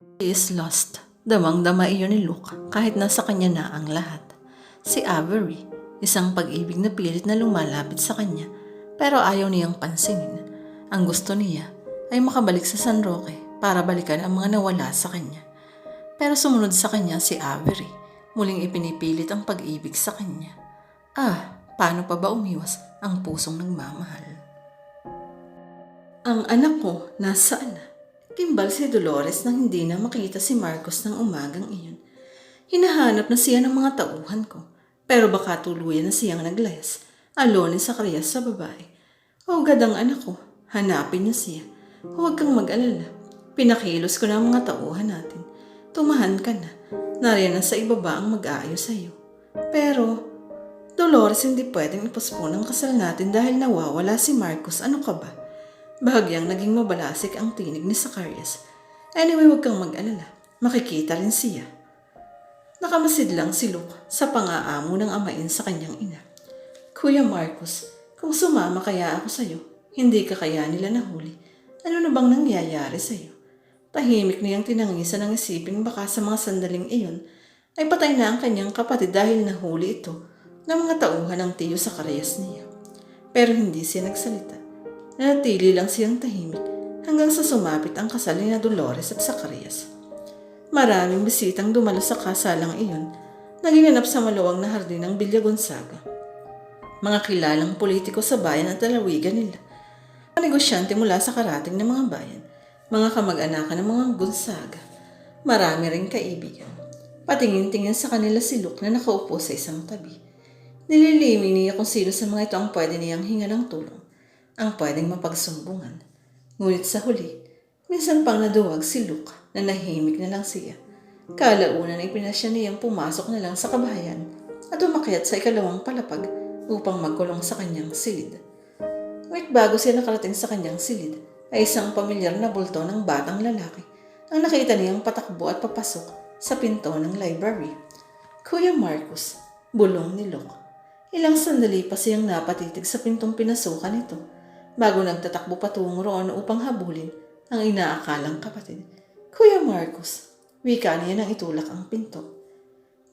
He is lost. Damang-dama iyon ni Luke kahit nasa kanya na ang lahat. Si Avery, isang pag-ibig na pilit na lumalapit sa kanya pero ayaw niyang pansinin. Ang gusto niya ay makabalik sa San Roque para balikan ang mga nawala sa kanya. Pero sumunod sa kanya si Avery. Muling ipinipilit ang pag-ibig sa kanya. Ah, paano pa ba umiwas ang pusong nagmamahal? Ang anak ko, nasaan na? Kimbal si Dolores nang hindi na makita si Marcos ng umagang iyon. Hinahanap na siya ng mga tauhan ko, pero baka tuluyan na siyang naglayas. Alone sa karyas sa babae. O gadang anak ko, hanapin niya siya. Huwag kang mag-alala. Pinakilos ko na ang mga tauhan natin. Tumahan ka na. Nariyan na sa ibaba ang mag-aayos sa'yo. Pero, Dolores, hindi pwedeng ipospon ang kasal natin dahil nawawala si Marcos. Ano ka ba? Bahagyang naging mabalasik ang tinig ni Zacarias. Anyway, huwag kang mag-alala. Makikita rin siya. Nakamasid lang si Luke sa pangaamo ng amain sa kanyang ina. Kuya Marcos, kung sumama kaya ako sa'yo, hindi ka kaya nila nahuli. Ano na bang nangyayari sa'yo? Tahimik niyang tinangisa ng isipin baka sa mga sandaling iyon ay patay na ang kanyang kapatid dahil nahuli ito ng mga tauhan ng tiyo sa karayas niya. Pero hindi siya nagsalita. Nanatili lang siyang tahimik hanggang sa sumapit ang kasal ni Dolores at Zacarias. Maraming bisitang dumalo sa kasalang iyon na ginanap sa maluwang na hardin ng Villa Gonzaga. Mga kilalang politiko sa bayan at lalawigan nila. Mga negosyante mula sa karating ng mga bayan. Mga kamag-anakan ng mga Gonzaga. Marami ring kaibigan. Patingin-tingin sa kanila si Luke na nakaupo sa isang tabi. Nililimi niya kung sino sa mga ito ang pwede niyang hinga ng tulong ang pwedeng mapagsumbungan. Ngunit sa huli, minsan pang naduwag si Luke na nahimik na lang siya. Kalaunan ay pinasya niyang pumasok na lang sa kabahayan at umakyat sa ikalawang palapag upang magkulong sa kanyang silid. Ngunit bago siya nakarating sa kanyang silid, ay isang pamilyar na bulto ng batang lalaki ang nakita niyang patakbo at papasok sa pinto ng library. Kuya Marcus, bulong ni Luke. Ilang sandali pa siyang napatitig sa pintong pinasukan nito bago nagtatakbo patungo roon upang habulin ang inaakalang kapatid. Kuya Marcos, wika niya nang itulak ang pinto.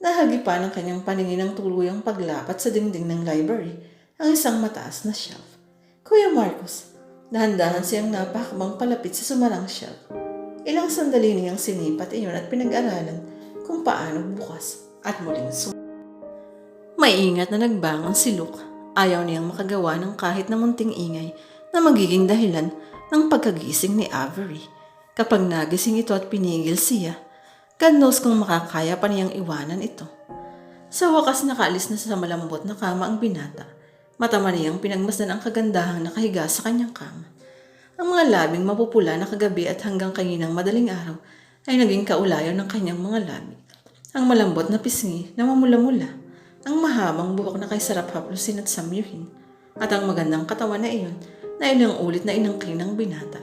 Nahagipa ng kanyang paningin ng tuluyang paglapat sa dingding ng library ang isang mataas na shelf. Kuya Marcos, dahan-dahan siyang napakabang palapit sa sumarang shelf. Ilang sandali niyang sinipat iyon at pinag-aralan kung paano bukas at muling sum. Maingat na nagbangon si Luke. Ayaw niyang makagawa ng kahit na munting ingay na magiging dahilan ng pagkagising ni Avery. Kapag nagising ito at pinigil siya, God knows kung makakaya pa niyang iwanan ito. Sa wakas nakaalis na sa malambot na kama ang binata. Matama niyang pinagmasdan ang kagandahang nakahiga sa kanyang kama. Ang mga labing mapupula na kagabi at hanggang kaninang madaling araw ay naging kaulayo ng kanyang mga labi. Ang malambot na pisngi na mamula-mula ang mahabang buhok na kay sarap haplusin at samyuhin, at ang magandang katawan na iyon na ilang ulit na inangking ng binata.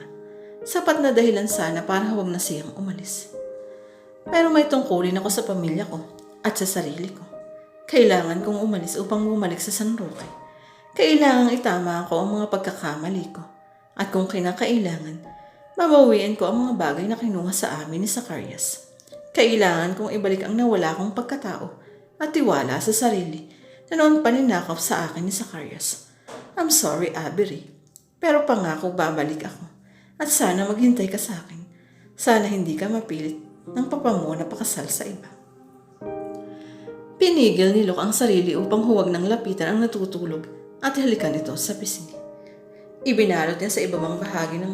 Sapat na dahilan sana para huwag na siyang umalis. Pero may tungkulin ako sa pamilya ko at sa sarili ko. Kailangan kong umalis upang bumalik sa San Roque. Kailangang itama ko ang mga pagkakamali ko. At kung kinakailangan, mabawiin ko ang mga bagay na kinuha sa amin ni Zacarias. Kailangan kong ibalik ang nawala kong pagkatao at tiwala sa sarili na noon paninakaw sa akin ni Zacarias. I'm sorry, Avery. Pero pangako babalik ako. At sana maghintay ka sa akin. Sana hindi ka mapilit ng papa mo na pakasal sa iba. Pinigil ni Luke ang sarili upang huwag nang lapitan ang natutulog at halikan ito sa pisngi. Ibinalot niya sa ibabang bahagi ng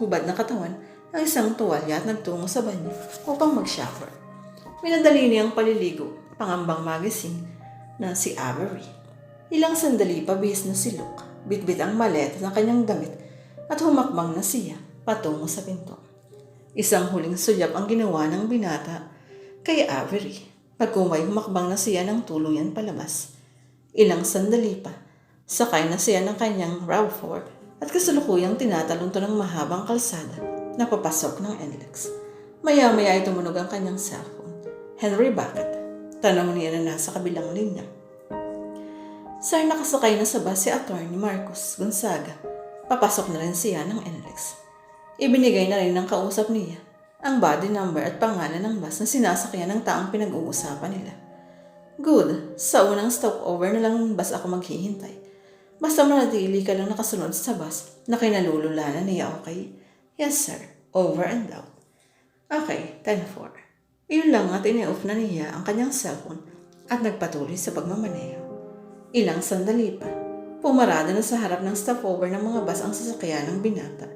hubad na katawan ang isang tuwalya at nagtungo sa banyo upang mag-shower. Minadali niyang paliligo pangambang magising na si Avery. Ilang sandali pa bihis na si Luke, bitbit ang maleta ng kanyang damit at humakbang na siya patungo sa pinto. Isang huling sulyap ang ginawa ng binata kay Avery. Pagkumay humakbang na siya ng tuluyan palabas. Ilang sandali pa, sakay na siya ng kanyang RAV4 at kasalukuyang tinatalon ng mahabang kalsada na papasok ng NLEX. Maya-maya ay tumunog ang kanyang cellphone. Henry, bakit? Tanong niya na nasa kabilang linya. Sir, nakasakay na sa bus si Attorney Marcos Gonzaga. Papasok na rin siya ng NLEX. Ibinigay na rin ng kausap niya ang body number at pangalan ng bus na sinasakyan ng taong pinag-uusapan nila. Good, sa unang stopover na lang ng bus ako maghihintay. Basta manatili ka lang nakasunod sa bus na kinalululanan niya, okay? Yes, sir. Over and out. Okay, 10-4. Iyon lang at ini-off na niya ang kanyang cellphone at nagpatuloy sa pagmamaneho. Ilang sandali pa, pumarada na sa harap ng stopover ng mga bus ang sasakyan ng binata.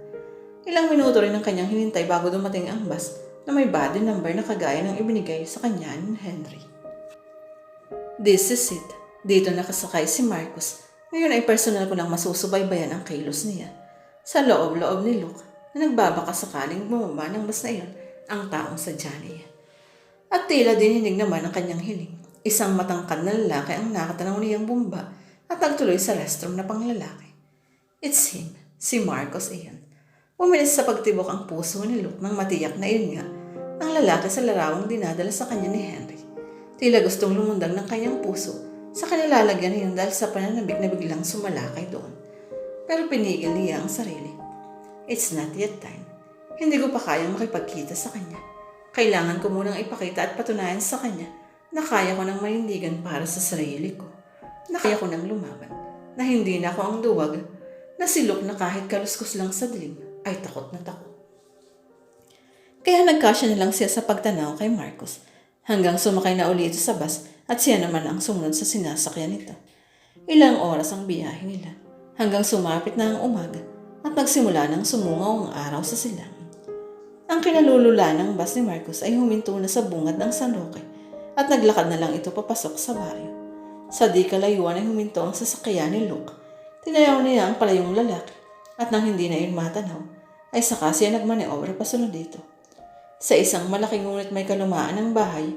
Ilang minuto rin ang kanyang hinintay bago dumating ang bus na may body number na kagaya ng ibinigay sa kanya ni Henry. This is it. Dito nakasakay si Marcos. Ngayon ay personal ko lang masusubaybayan ang kilos niya. Sa loob-loob ni Luke na nagbabaka sakaling bumaba ng bus na iyon ang taong sadya niya. At tila dininig naman ang kanyang hiling. Isang matangkad na lalaki ang nakatanaw niyang bumba at nagtuloy sa restroom na panglalaki. It's him, si Marcos iyon. Umilis sa pagtibok ang puso ni Luke nang matiyak na iyon nga ang lalaki sa larawang dinadala sa kanya ni Henry. Tila gustong lumundag ng kanyang puso sa kanilalagyan niyon dahil sa pananabik na biglang sumalakay doon. Pero pinigil niya ang sarili. It's not yet time. Hindi ko pa kayang makipagkita sa kanya. Kailangan ko munang ipakita at patunayan sa kanya na kaya ko ng manindigan para sa sarili ko. Na kaya ko ng lumaban. Na hindi na ako ang duwag. Na silok na kahit kaluskos lang sa dilim ay takot na takot. Kaya nagkasya na lang siya sa pagtanaw kay Marcos hanggang sumakay na uli ito sa bus at siya naman ang sumunod sa sinasakyan nito. Ilang oras ang biyahe nila hanggang sumapit na ang umaga at nagsimula ng sumungaw ang araw sa silangan. Ang kinalulula ng bus ni Marcos ay huminto na sa bungad ng San Roque at naglakad na lang ito papasok sa baryo. Sa di kalayuan ay huminto ang sasakyan ni Luke. Tinayaw niya ang palayong lalaki at nang hindi na yun matanaw, ay saka siya nagmaneobra pasunod dito. Sa isang malaking ngunit may kalumaan ng bahay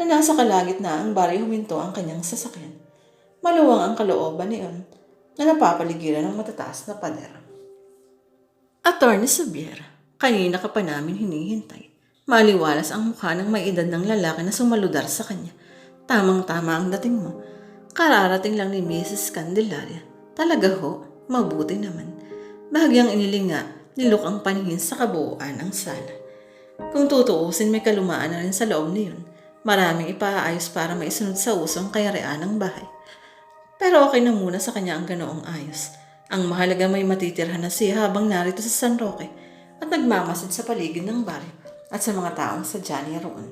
na nasa kalagitnaan ang baryo huminto ang kanyang sasakyan. Maluwang ang kalooban niyon na napapaligiran ng matataas na pader. Attorney Xavier, kanina ka pa namin hinihintay. Maliwalas ang mukha ng may edad ng lalaki na sumaludar sa kanya. Tamang-tama ang dating mo. Kararating lang ni Mrs. Candelaria. Talaga ho, mabuti naman. Bahagyang inilinga, nilok ang paningin sa kabuuan ng sala. Kung tutuusin may kalumaan na rin sa loob niyon, maraming ipaayos para maisunod sa usong kayarian ng bahay. Pero okay na muna sa kanya ang ganoong ayos. Ang mahalaga may matitirhan na siya habang narito sa San Roque at nagmamasid sa paligid ng baryo at sa mga taong sadya niya roon.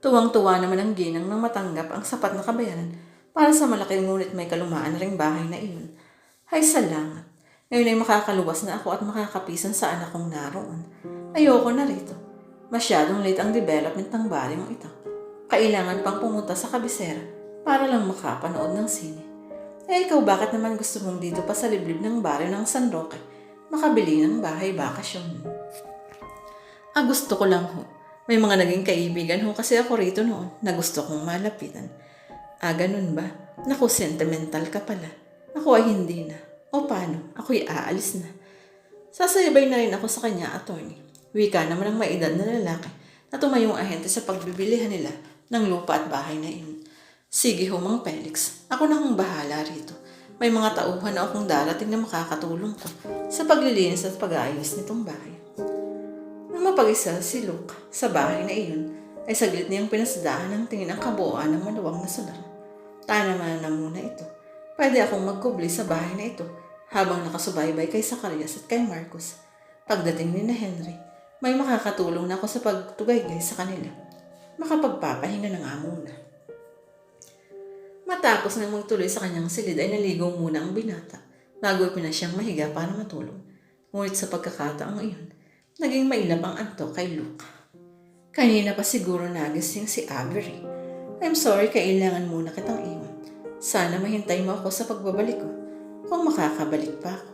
Tuwang-tuwa naman ang ginang nang matanggap ang sapat na kabayaran para sa malaking ngunit may kalumaan na ring bahay na iyon. Hay salamat. Ngayon ay makakaluwas na ako at makakapisan sa anak kong naroon. Ayoko na rito. Masyadong late ang development ng baryong ito. Kailangan pang pumunta sa kabisera para lang makapanood ng sine. Eh ikaw bakit naman gusto mong dito pa sa liblib ng baryo ng San Roque makabili ng bahay bakasyon? Ah, gusto ko lang ho. May mga naging kaibigan ho kasi ako rito noon na gusto kong malapitan. Ah, ganun ba? Naku, sentimental ka pala. Ako ay hindi na. O paano? Ako'y aalis na. Sasayabay na rin ako sa kanya, attorney. Wika naman ang maedad na lalaki na tumayong ahente sa pagbibilihan nila ng lupa at bahay na iyon. Sige ho, Mang Felix. Ako na hong bahala rito. May mga tauhan na akong darating na makakatulong ko sa paglilinis at pag-aayos nitong bahay. Nang mapag-isa si Luke sa bahay na iyon, ay saglit niyang pinasadahan ng tingin ang kabuuan ng maluwang na sulan. Tanaman na muna ito. Pwede akong magkubli sa bahay na ito habang nakasubaybay kay Zacarias at kay Marcos. Pagdating ni na Henry, may makakatulong na ako sa pagtugaygay sa kanila. Makapagpapahinga na nga muna. Matapos nang magtuloy sa kanyang silid ay naligaw muna ang binata bago na siyang mahiga para matulog. Ngunit sa pagkakataong iyon, naging mailap ang anto kay Luke. Kanina pa siguro nagising si Avery. I'm sorry, kailangan muna kitang iwan. Sana mahintay mo ako sa pagbabalik ko kung makakabalik pa ako.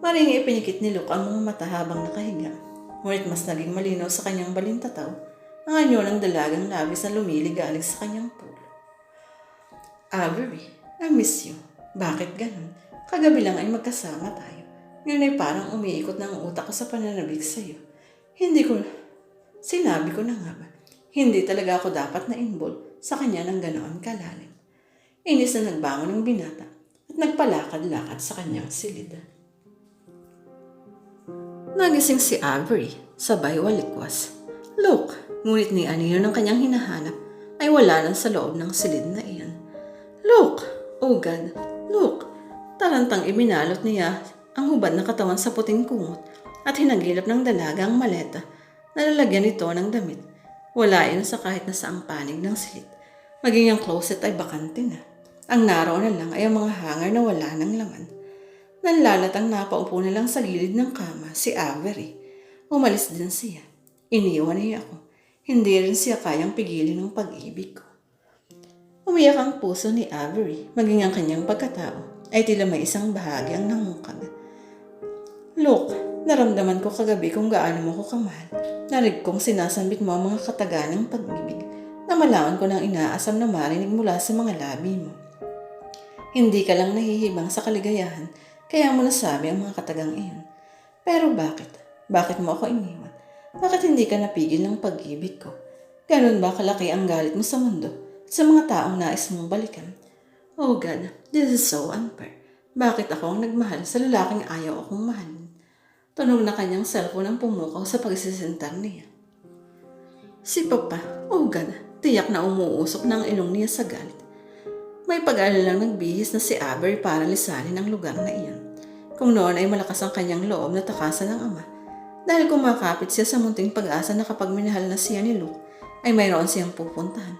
Maringi ipinikit ni Luke ang mga mata habang nakahiga. Ngunit mas naging malinaw sa kanyang balintataw ang anyo ng dalagang labis na lumiligalig sa kanyang pulo. Avery, I miss you. Bakit ganun? Kagabi lang ay magkasama tayo. Ngayon ay parang umiikot na ang utak ko sa pananabik sa iyo. Hindi ko, sinabi ko na nga ba, hindi talaga ako dapat na involve sa kanya ng ganoon kalalim. Inis na nagbangon ng binata at nagpalakad-lakad sa kanyang silid. Nagising si Avery. Sabay walikwas. Look, ngunit ni anino ng kanyang hinahanap ay wala lang sa loob ng silid na iyon. Look! Oh God! Look! Tarantang iminalot niya ang hubad na katawan sa puting kumot at hinagilap ng dalaga ang maleta na lalagyan ito ng damit. Wala iyon sa kahit na saang panig ng silid. Maging ang closet ay bakante na. Ang naroon na lang ay ang mga hangar na wala ng laman. Nanlalatang napaupo na lang sa gilid ng kama si Avery. Umalis din siya. Iniwan niya ako. Hindi rin siya kayang pigilin ng pag-ibig ko. Umiyak ang puso ni Avery, maging ang kanyang pagkatao ay tila may isang bahagi ang namukag. Look, naramdaman ko kagabi kung gaano mo ko kamahal. Narig kong sinasambit mo ang mga kataganang pag-ibig na malaman ko ng inaasam na marinig mula sa mga labi mo. Hindi ka lang nahihibang sa kaligayahan, kaya mo nasabi ang mga katagang iyon. Pero bakit? Bakit mo ako iniwan? Bakit hindi ka napigil ng pag-ibig ko? Ganon ba kalaki ang galit mo sa mundo? Sa mga taong nais mong balikan? Oh God, this is so unfair. Bakit ako ang nagmahal sa lalaking ayaw akong mahalin? Tunog na kanyang cellphone ang pumukaw sa pagsisintar niya. Si Papa, God, tiyak na umuusok ng ilong niya sa galit. May pag-alalang nagbihis na si Aber para lisanin ang lugar na iyon. Kung noon ay malakas ang kanyang loob na takasan ng ama, dahil kumakapit siya sa munting pag-asa na kapag minahal na siya ni Luke, ay mayroon siyang pupuntahan.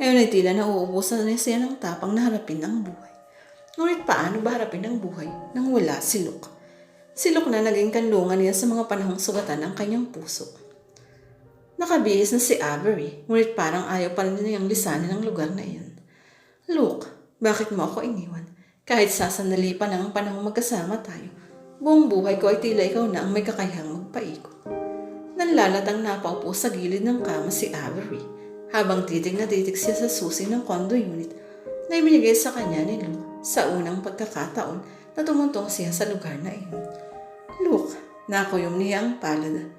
Ngayon ay tila nauubusan na siya ng tapang na harapin ang buhay. Ngunit paano ba harapin ang buhay nang wala si Luke? Si Luke na naging kanlungan niya sa mga panahong sugatan ng kanyang puso. Nakabihis na si Avery, ngunit parang ayaw pa rin niyang lisanin ang lugar na iyon. Luke, bakit mo ako iniwan? Kahit sasandali pa lang ang panahong magkasama tayo, buong buhay ko ay tila ikaw na ang may kakayahang magpaikot. Nanlalatang napaupo sa gilid ng kama si Avery, habang titig na titig siya sa susi ng condo unit na ibinigay sa kanya ni Luke sa unang pagkakataon na tumuntong siya sa lugar na iyon. Luke, nakuyom niya ang palad